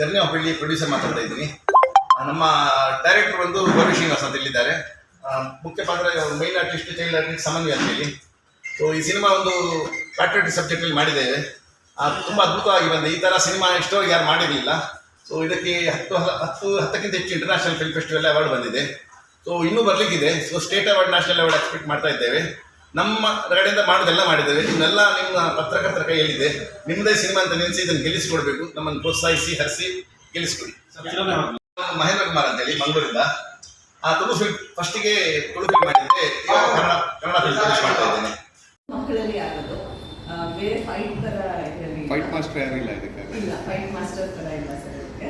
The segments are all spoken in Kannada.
ಜರ್ನಿ ಆಫ್ ಇಲ್ಲಿ ಪ್ರೊಡ್ಯೂಸರ್ ಮಾತಾಡ್ತಾ ಇದ್ದೀನಿ. ನಮ್ಮ ಡೈರೆಕ್ಟರ್ ಬಂದು ಗೌರಿ ಶ್ರೀನಿವಾಸ್ ಅಂತ ಇಲ್ಲಿದ್ದಾರೆ. ಮುಖ್ಯ ಪಾತ್ರ ಮೈನ್ ಆರ್ಟಿಸ್ಟ್ ಚೈಲ್ಡ್ ಆರ್ಟಿಸ್ಟ್ ಅಂತ ಹೇಳಿ. ಸೊ ಈ ಸಿನಿಮಾ ಒಂದು ಪ್ಯಾಟ್ರಿಯಾಟಿಕ್ ಸಬ್ಜೆಕ್ಟಲ್ಲಿ ಮಾಡಿದ್ದೇವೆ ತುಂಬ ಅದ್ಭುತವಾಗಿ ಬಂದಿದೆ ಈ ಥರ ಸಿನಿಮಾ ಇಷ್ಟವಾಗಿ ಯಾರು ಮಾಡಿರಲಿಲ್ಲ. ಸೊ ಇದಕ್ಕೆ ಹತ್ತು ಹತ್ತು, ಹತ್ತಕ್ಕಿಂತ ಹೆಚ್ಚು ಇಂಟರ್ನ್ಯಾಷನಲ್ ಫಿಲ್ಮ್ ಫೆಸ್ಟಿವಲ್ ಅವಾರ್ಡ್ ಬಂದಿದೆ. ಸೊ ಇನ್ನೂ ಬರಲಿಕ್ಕಿದೆ. So state award national award expect ಮಾಡ್ತಾ ಇದ್ದೇವೆ. ನಮ್ಮ ಕಡೆಯಿಂದ ಮಾಡೋದೆಲ್ಲ ಮಾಡಿದ್ದೇವೆ. ಇನ್ನೆಲ್ಲ ನಿಮ್ಮ ಪತ್ರಕರ್ತರ ಕೈಯಲ್ಲಿದೆ. ನಿಮ್ಮದೇ ಸಿನಿಮಾ ಅಂತ ನೆನೆಸಿ ಇದನ್ನು ಗೆಲ್ಲಿಸಿಕೊಡ್ಬೇಕು. ನಮ್ಮನ್ನು ಪ್ರೋತ್ಸಾಹಿಸಿ ಹರಿಸಿ ಗೆಲ್ಲಿಸಿಕೊಡಿ. ಮಹೇಂದ್ರ ಕುಮಾರ್ ಅಂತೇಳಿ ಮಂಗಳೂರಿಂದ. ಆ ತುಳು ಫಿಲ್ಮ್ ಫಸ್ಟಿಗೆ ತುಳು ಫಿಲ್ಮ್ ಮಾಡಿದ್ದೆ ಇವಾಗ ಕನ್ನಡ ಕನ್ನಡ ಫಿಲ್ಮ್ ಮಾಡ್ತಾ ಇದ್ದೇನೆ. ಮಕ್ಕಳಲ್ಲಿ ಆಗೋದು ಬೇರೆ ಫೈಟ್ ತರ ಇದರಲ್ಲಿ ಫೈಟ್ ಮಾಸ್ಟರ್ ಇದಕ್ಕೆ? ಇಲ್ಲ ಫೈಟ್ ಮಾಸ್ಟರ್ ತರ ಇಲ್ಲ ಸರ್ ಇದಕ್ಕೆ.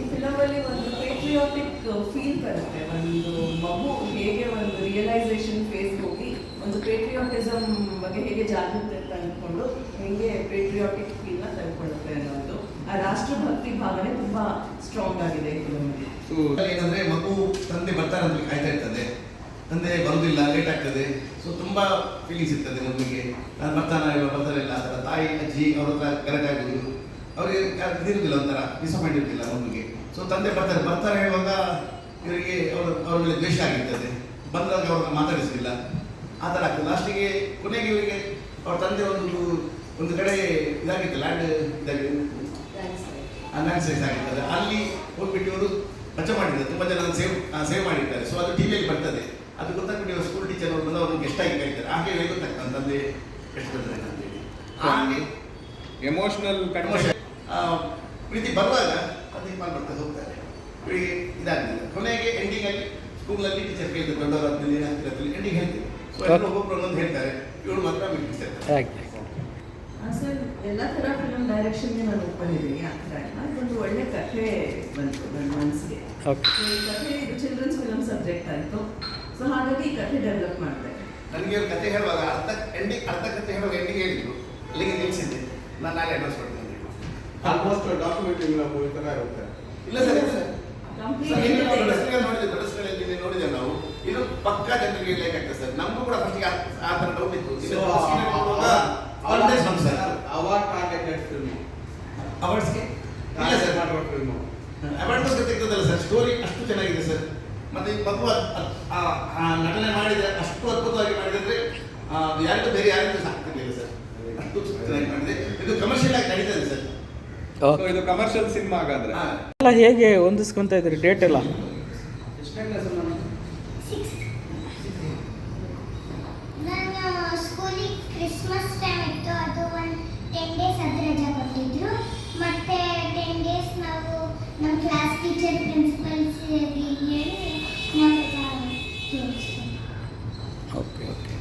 ಈ ಫಿಲಮಲ್ಲಿ ಒಂದು ಪೇಟ್ರಿಯಾಟಿಕ್ ಫೀಲ್ ಬರುತ್ತೆ. ಒಂದು ಮಗು ಹೇಗೆ ಒಂದು ರಿಯಲೈಸೇಷನ್ ಫೇಸ್ ಹೋಗಿ ಒಂದು ಪೇಟ್ರಿಯಾಟಿಸಮ್ ಬಗ್ಗೆ ಹೇಗೆ ಜಾಗೃತಿ ತಂದುಕೊಂಡು ಹೇಗೆ ಪೇಟ್ರಿಯಾಟಿಕ್ ಫೀಲ್ನ ತಂದ್ಕೊಳ್ಳುತ್ತೆ ಅನ್ನೋದು. ಆ ರಾಷ್ಟ್ರಭಕ್ತಿ ಭಾವನೆ ತುಂಬಾ ಸ್ಟ್ರಾಂಗ್ ಆಗಿದೆ ಸೊ ಏನಂದ್ರೆ ಮಗು ತಂದೆ ಬರ್ತಾರೆ ಅಂತ ಕಾಯ್ತಾ ಇರ್ತದೆ. ತಂದೆ ಬರುದಿಲ್ಲ ಲೇಟ್ ಆಗ್ತದೆ. ಸೊ ತುಂಬಾ ಫೀಲಿಂಗ್ಸ್ ಇರ್ತದೆ ಮಗುವಿಗೆ. ನಾನು ಬರ್ತಾನ ಇಲ್ಲ ಬರ್ತಾನೆ ಇಲ್ಲ? ಅದರ ತಾಯಿ, ಅಜ್ಜಿ ಅವ್ರ ಹತ್ರ ಕರೆಕ್ಟ್ ಆಗೋದು. ಅವ್ರಿಗೆ ಇದಿರುದಿಲ್ಲ ಒಂಥರ ಡಿಸಪಾಯಿಂಟ್ ಇರ್ತಿಲ್ಲ ಮಗುವಿಗೆ. ಸೊ ತಂದೆ ಬರ್ತಾರೆ. ಬರ್ತಾರೆ ಹೇಳುವಾಗ ಇವರಿಗೆ ಅವ್ರ ಅವ್ರ ಮೇಲೆ ದ್ವೇಷ ಆಗಿರ್ತದೆ. ಬಂದಾಗ ಅವ್ರನ್ನ ಮಾತಾಡಿಸಲಿಲ್ಲ ಆ ಥರ ಆಗ್ತದೆ ಲಾಸ್ಟಿಗೆ ಕೊನೆಗೆ ಇವರಿಗೆ ಅವ್ರ ತಂದೆ ಒಂದು ಒಂದು ಕಡೆ ಇದಾಗಿತ್ತು ಲ್ಯಾಂಡ್ ಇದಾಗಿ ಲ್ಯಾಂಡ್ ಆಗಿರ್ತದೆ ಅಲ್ಲಿ ಹೋಗ್ಬಿಟ್ಟು ಇವರು ಬಚ್ಚ ಮಾಡಿದ್ದಾರೆ. ತುಂಬ ಜನ ಸೇವ್ ಸೇವ್ ಮಾಡಿದ್ದಾರೆ. ಸೊ ಅದು ಟಿವಿಯಲ್ಲಿ ಬರ್ತದೆ. ಅದು ಗೊತ್ತಾಗ್ಬಿಟ್ಟು ಇವರು ಸ್ಕೂಲ್ ಟೀಚರ್ ಅವ್ರು ಬಂದು ಅವ್ರಿಗೆ ಎಷ್ಟಾಗಿ ಕರೀತಾರೆ. ಹಾಗೆ ಹೇಗೆ ಗೊತ್ತಾಗ್ತದೆ? ತಂದೆ ಎಷ್ಟು ಅಂತೇಳಿ ಹಾಗೆ ಎಮೋಷನಲ್ ಪ್ರೀತಿ ಬರುವಾಗ ಅದಕ್ಕೆ ಇದು ಬರ್ತಾ ಹೋಗ್ತಾರೆ. ಇವರಿಗೆ ಇದಾಗಲಿಲ್ಲ ಕೊನೆಗೆ ಎಂಡಿಂಗಲ್ಲಿ ಸ್ಕೂಲಲ್ಲಿ ಟೀಚರ್ ಕೇಳ್ತಾರೆ ದೊಡ್ಡವರಾದ್ಮೇಲೆ ಏನಾಗ್ತಿರತ್ತಲ್ಲಿ ಎಂಡಿಂಗ್ ಹೇಳ್ತೀವಿ ಒಬ್ಬೊಬ್ರು ಹೇಳ್ತಾರೆ ಇವಳು ಮಾತ್ರ ಸರ್ ಎಲ್ಲ ಥರ ಫಿಲಮ್ ಡೈರೆಕ್ಷನ್ಗೆ ನಾನು ಒಪ್ಕೊಂಡಿದ್ದೀನಿ ಆ ಥರ ಇದೊಂದು ಒಳ್ಳೆ ಕಥೆ ಬಂತು ನನ್ನ ಮನಸ್ಸಿಗೆ ಈ ಕಥೆ ಇದು ಚಿಲ್ಡ್ರನ್ಸ್ ಫಿಲಮ್ ಸಬ್ಜೆಕ್ಟ್ ಆಯಿತು. ಸೊ ಹಾಗಾಗಿ ಈ ಕಥೆ ಡೆವಲಪ್ ಮಾಡಿದೆ. ನನಗೆ ಅವ್ರ ಕತೆ ಹೇಳುವಾಗ ಅರ್ಧ ಎಂಡಿಂಗ್ ಅರ್ಧ ಕಥೆ ಹೇಳುವಾಗ ಎಂಡಿಂಗ್ ಹೇಳಿದ್ರು. ಅಲ್ಲಿಗೆ ನಿಲ್ಲಿಸಿದ್ದೆ ನಾನು ನಾಳೆ ಅಡ್ರೆಸ್ ಕೊಡ್ತೀನಿ. ಆಲ್ಮೋಸ್ಟ್ ಡಾಕ್ಯುಮೆಂಟ್ರಿ ಮೂವಿ ತರ ಇರುತ್ತೆ. ಇಲ್ಲ ಸರ್ ಇಲ್ಲ ಸರ್ Complete ಸರ್, ಇಲ್ಲಿ ನಾವು ಇದೆ. ದೊಡ್ಡಸ್ಗಳಲ್ಲಿ ನೋಡಿದ್ವಿ ದೊಡ್ಡಸ್ಗಳಲ್ಲಿ ನೋಡಿದ್ದೇವೆ ನಾವು ಇದು ಪಕ್ಕಾ ಜನರಿಗೆ ಲೇಕ್ ಆಗ್ತದೆ ಸರ್ ನಮಗೂ ಕೂಡ ಫಸ್ಟಿಗೆ ಆ ಥರ ಡೌಟ್ ಇತ್ತು. ಇದು ಅವಾರ್ಡ್ ಟಾರ್ಗೆಟೆಡ್ ಫಿಲ್ಮ್ ಅವಾರ್ಡ್ಸ್ಗೆ ಇಲ್ಲ ಸರ್ ಫಿಲ್ಮ್ ಅವಾರ್ಡ್ಸ್ ತೆಗೆದಲ್ಲ ಸರ್ ಸ್ಟೋರಿ ಅಷ್ಟು ಚೆನ್ನಾಗಿದೆ ಸರ್ ಮತ್ತೆ ಈ ಮಗು ಆ- ನಟನೆ ಮಾಡಿದರೆ ಅಷ್ಟು ಅದ್ಭುತವಾಗಿ ಮಾಡಿದ್ರೆ ಯಾರಿಗೂ ಬೇರೆ ಯಾರಿಗೂ ಸಾಕ್ತಿರ್ಲಿಲ್ಲ ಸರ್ ಅಷ್ಟು ಚೆನ್ನಾಗಿ ಮಾಡಿದೆ ಇದು ಕಮರ್ಷಿಯಲ್ ಆಗಿ ನಡೀತದೆ ಸರ್ ಸೊ ಇದು ಕಮರ್ಷಿಯಲ್ ಸಿನಿಮಾ ಹಾಗಾದ್ರೆ. ಎಲ್ಲ ಹೇಗೆ ಹೊಂದಿಸ್ಕೊಂತ ಇದ್ರಿ ಡೇಟ್ ಎಲ್ಲ? ನಾನು ಸ್ಕೂಲಿಗೆ ಕ್ರಿಸ್ಮಸ್ ಟೈಮ್ ಇತ್ತು. ಅದು ಒಂದು ಟೆನ್ ಡೇಸ್ ಅದು ರಜಾ ಕೊಟ್ಟಿದ್ರು. ಮತ್ತೆ ಟೆನ್ ಡೇಸ್ ನಾವು ನಮ್ಮ ಕ್ಲಾಸ್ ಟೀಚರ್ ಪ್ರಿನ್ಸಿಪಲ್ಸ್ ಹೇಳಿ ನಾವು ಓಕೆ ಓಕೆ